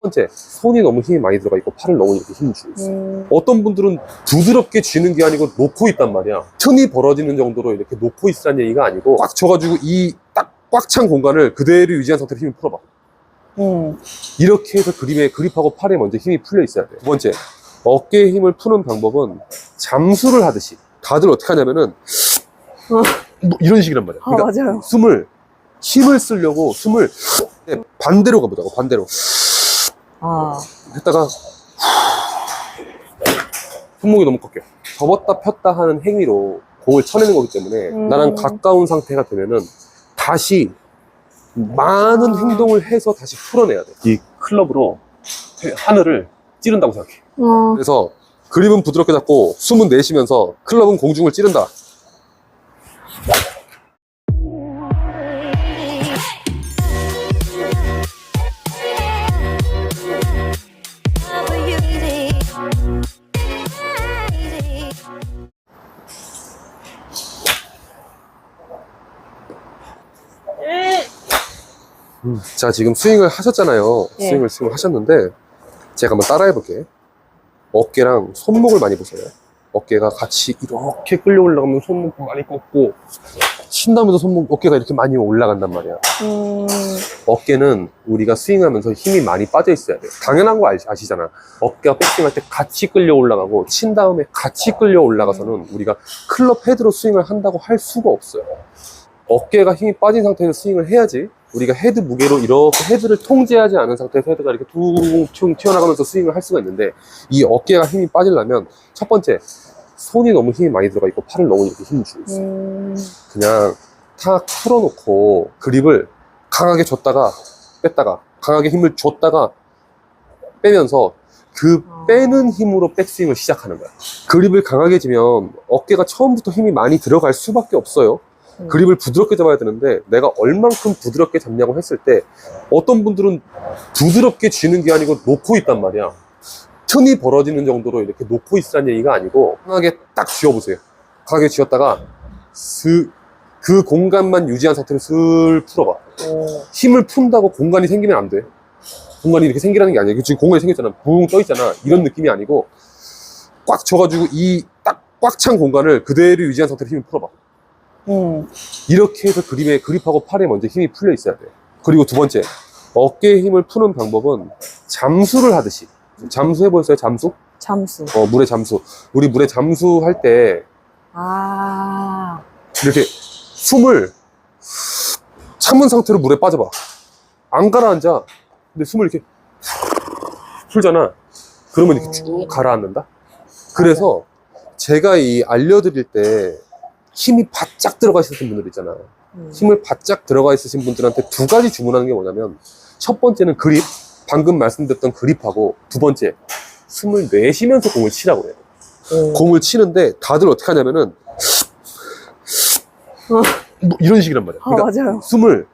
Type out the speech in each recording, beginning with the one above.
번째, 손이 너무 힘이 많이 들어가 있고 팔을 너무 이렇게 힘을 주고 있어. 음. 어떤 분들은 부드럽게 쥐는 게 아니고 놓고 있단 말이야. 틈이 벌어지는 정도로 이렇게 놓고 있으라는 얘기가 아니고 꽉 져가지고 이 딱 꽉 찬 공간을 그대로 유지한 상태로 힘을 풀어봐. 음. 이렇게 해서 그림에 그립하고 팔에 먼저 힘이 풀려 있어야 돼. 두 번째, 어깨에 힘을 푸는 방법은 잠수를 하듯이. 다들 어떻게 하냐면은 뭐 이런 식이란 말이야. 아, 맞아요. 숨을 힘을 쓰려고 숨을 네, 반대로 가보자고 반대로 아. 했다가 손목이 너무 꺾여. 접었다 폈다 하는 행위로 공을 쳐내는 거기 때문에 음. 나랑 가까운 상태가 되면은 다시 많은 아. 행동을 해서 다시 풀어내야 돼. 이 클럽으로 하늘을 찌른다고 생각해. 어. 그래서 그립은 부드럽게 잡고 숨은 내쉬면서 클럽은 공중을 찌른다. 자, 지금 스윙을 하셨잖아요. 네. 스윙을 지금 하셨는데, 제가 한번 따라해 볼게요. 어깨랑 손목을 많이 보세요. 어깨가 같이 이렇게 끌려 올라가면 손목 많이 꺾고, 쉰 다음에도 손목, 어깨가 이렇게 많이 올라간단 말이야. 음. 어깨는 우리가 스윙하면서 힘이 많이 빠져 있어야 돼. 당연한 거 아시, 아시 잖아. 어깨가 백스윙할 때 같이 끌려 올라가고, 친 다음에 같이 끌려 올라가서는 우리가 클럽 헤드로 스윙을 한다고 할 수가 없어요. 어깨가 힘이 빠진 상태에서 스윙을 해야지 우리가 헤드 무게로 이렇게 헤드를 통제하지 않은 상태에서 헤드가 이렇게 퉁퉁 튀어나가면서 스윙을 할 수가 있는데 이 어깨가 힘이 빠지려면 첫 번째 손이 너무 힘이 많이 들어가 있고 팔을 너무 이렇게 힘을 주고 있어 음. 그냥 탁 풀어놓고 그립을 강하게 줬다가 뺐다가 강하게 힘을 줬다가 빼면서 그 빼는 힘으로 백스윙을 시작하는 거야. 그립을 강하게 지면 어깨가 처음부터 힘이 많이 들어갈 수밖에 없어요 음. 그립을 부드럽게 잡아야 되는데 내가 얼만큼 부드럽게 잡냐고 했을 때 어떤 분들은 부드럽게 쥐는 게 아니고 놓고 있단 말이야. 틈이 벌어지는 정도로 이렇게 놓고 있으라는 얘기가 아니고 강하게 딱 쥐어보세요. 강하게 쥐었다가 스, 그 공간만 유지한 상태로 슬 풀어봐. 오. 힘을 푼다고 공간이 생기면 안 돼. 공간이 이렇게 생기라는 게 아니야. 지금 공간이 생겼잖아. 붕 떠있잖아. 이런 느낌이 아니고 꽉 져가지고 이 딱 꽉 찬 공간을 그대로 유지한 상태로 힘을 풀어봐. 음. 이렇게 해서 그림에 그립하고 팔에 먼저 힘이 풀려 있어야 돼요. 그리고 두 번째, 어깨에 힘을 푸는 방법은 잠수를 하듯이. 잠수 해보셨어요? 잠수? 잠수. 어, 물에 잠수. 우리 물에 잠수할 때 아. 이렇게 숨을 참은 상태로 물에 빠져봐. 안 가라앉아. 근데 숨을 이렇게 풀잖아. 그러면 이렇게 쭉 가라앉는다? 그래서 제가 이 알려드릴 때 힘이 바짝 들어가 있으신 분들 있잖아. 음. 힘을 바짝 들어가 있으신 분들한테 두 가지 주문하는 게 뭐냐면 첫 번째는 그립 방금 말씀드렸던 그립하고 두 번째 숨을 내쉬면서 공을 치라고 해요 오. 공을 치는데 다들 어떻게 하냐면은 뭐 이런 식이란 말이야 아, 맞아요. 숨을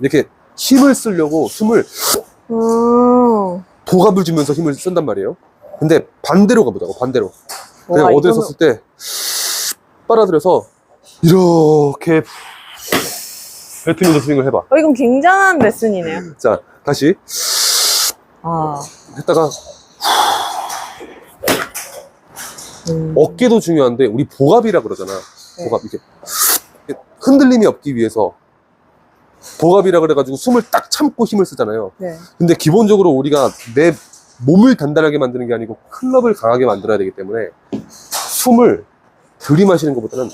이렇게 힘을 쓰려고 숨을 음. 도갑을 주면서 힘을 쓴단 말이에요 근데 반대로 가보자고 반대로 그냥 와, 어디에 이거는- 섰을 때 빨아들여서 이렇게 뱉으면서 스윙을 해봐 어, 이건 굉장한 레슨이네요. 자 다시 아. 했다가 음. 어깨도 중요한데 우리 복압이라 그러잖아. 네. 복압 이렇게 흔들림이 없기 위해서 복압이라 그래가지고 숨을 딱 참고 힘을 쓰잖아요. 네. 근데 기본적으로 우리가 내 몸을 단단하게 만드는 게 아니고 클럽을 강하게 만들어야 되기 때문에 숨을 들이마시는 것보다는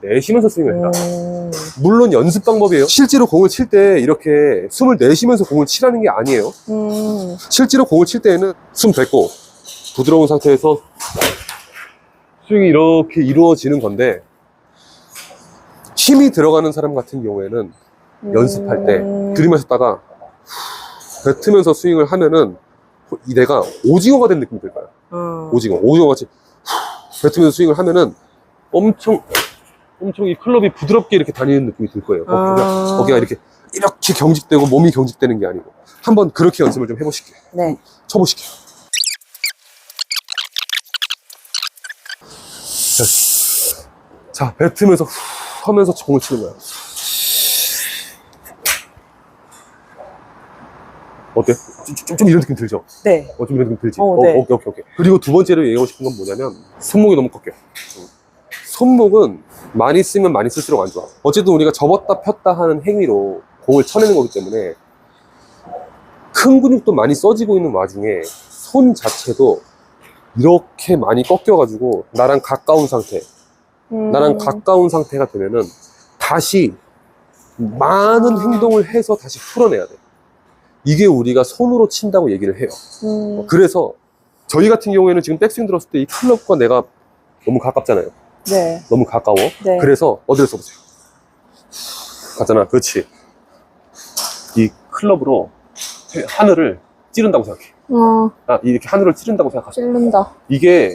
내쉬면서 스윙을 해라. 음. 물론 연습 방법이에요. 실제로 공을 칠 때 이렇게 숨을 내쉬면서 공을 치라는 게 아니에요. 음. 실제로 공을 칠 때에는 숨 뱉고 부드러운 상태에서 스윙이 이렇게 이루어지는 건데 힘이 들어가는 사람 같은 경우에는 연습할 때 음. 들이마셨다가 뱉으면서 스윙을 하면은 이 내가 오징어가 된 느낌이 들 거야. 어. 오징어. 오징어 같이 뱉으면서 스윙을 하면은 엄청 엄청 이 클럽이 부드럽게 이렇게 다니는 느낌이 들 거예요. 어깨가, 아. 어깨가 이렇게 이렇게 경직되고 몸이 경직되는 게 아니고 한번 그렇게 연습을 좀 해보실게요. 네. 쳐보실게요. 자, 뱉으면서 후 하면서 공을 치는 거야. 어때? 좀, 좀, 좀 이런 느낌 들죠? 네. 어, 좀 이런 느낌 들지? 어, 네. 오케이, 오케이, 오케이. 그리고 두 번째로 얘기하고 싶은 건 뭐냐면, 손목이 너무 꺾여. 응. 손목은 많이 쓰면 많이 쓸수록 안 좋아. 어쨌든 우리가 접었다 폈다 하는 행위로 공을 쳐내는 거기 때문에, 큰 근육도 많이 써지고 있는 와중에, 손 자체도 이렇게 많이 꺾여가지고, 나랑 가까운 상태, 음. 나랑 가까운 상태가 되면은, 다시 많은 아. 행동을 해서 다시 풀어내야 돼. 이게 우리가 손으로 친다고 얘기를 해요. 음. 그래서 저희 같은 경우에는 지금 백스윙 들었을 때 이 클럽과 내가 너무 가깝잖아요. 네. 너무 가까워. 네. 그래서 어디를 써보세요. 갔잖아. 그렇지. 이 클럽으로 하늘을 찌른다고 생각해. 어, 아, 이렇게 하늘을 찌른다고 생각하죠. 찔른다. 이게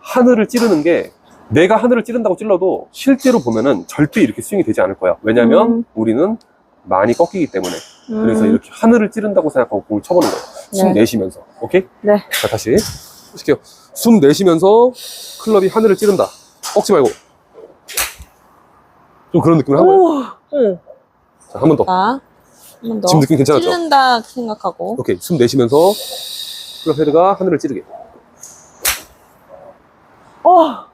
하늘을 찌르는 게 내가 하늘을 찌른다고 찔러도 실제로 보면은 절대 이렇게 스윙이 되지 않을 거야. 왜냐면 음. 우리는 많이 꺾이기 때문에. 그래서 음. 이렇게 하늘을 찌른다고 생각하고 공을 쳐보는 거예요. 숨 네. 내쉬면서. 오케이? 네. 자, 다시. 시켜요. 숨 내쉬면서 클럽이 하늘을 찌른다. 꺾지 말고. 좀 그런 느낌을 한 거예요. 응. 자, 한 번 더. 자, 한번 더. 지금 느낌 괜찮았죠? 찌른다 생각하고. 오케이. 숨 내쉬면서 클럽 헤드가 하늘을 찌르게. 어,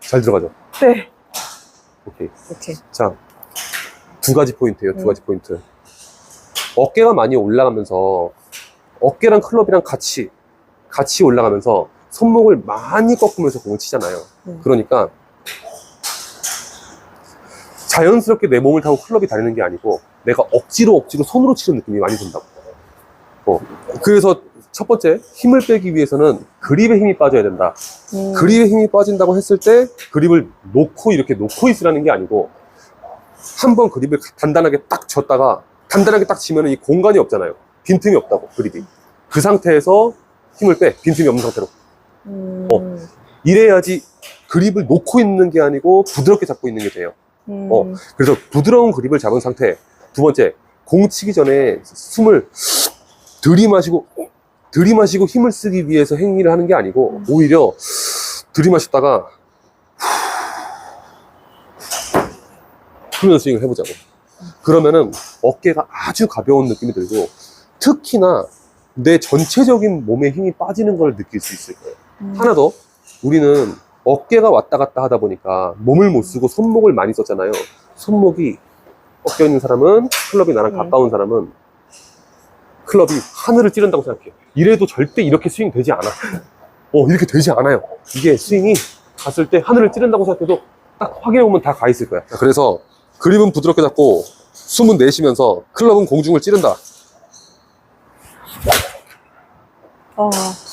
잘 들어가죠? 네. 오케이. 오케이. 자, 두 가지 포인트예요. 두 음. 가지 포인트. 어깨가 많이 올라가면서 어깨랑 클럽이랑 같이 같이 올라가면서 손목을 많이 꺾으면서 공을 치잖아요. 네. 그러니까 자연스럽게 내 몸을 타고 클럽이 다니는 게 아니고 내가 억지로 억지로 손으로 치는 느낌이 많이 든다고. 어. 그래서 첫 번째 힘을 빼기 위해서는 그립에 힘이 빠져야 된다. 음. 그립에 힘이 빠진다고 했을 때 그립을 놓고 이렇게 놓고 있으라는 게 아니고 한 번 그립을 단단하게 딱 졌다가 단단하게 딱 치면 이 공간이 없잖아요. 빈틈이 없다고 그립이. 그 상태에서 힘을 빼 빈틈이 없는 상태로. 음. 어. 이래야지 그립을 놓고 있는 게 아니고 부드럽게 잡고 있는 게 돼요. 음. 어. 그래서 부드러운 그립을 잡은 상태. 두 번째, 공 치기 전에 숨을 들이마시고, 들이마시고 힘을 쓰기 위해서 행위를 하는 게 아니고, 오히려 들이마셨다가, 풀면서 스윙을 해보자고. 그러면은 어깨가 아주 가벼운 느낌이 들고, 특히나 내 전체적인 몸에 힘이 빠지는 걸 느낄 수 있을 거예요. 음. 하나 더, 우리는 어깨가 왔다 갔다 하다 보니까 몸을 못 쓰고 손목을 많이 썼잖아요. 손목이 꺾여 있는 사람은 클럽이 나랑 음. 가까운 사람은 클럽이 하늘을 찌른다고 생각해요. 이래도 절대 이렇게 스윙 되지 않아. 어, 이렇게 되지 않아요. 이게 스윙이 갔을 때 하늘을 찌른다고 생각해도 딱 확인해 보면 다 가 있을 거야. 그래서 그립은 부드럽게 잡고 숨은 내쉬면서 클럽은 공중을 찌른다. 어.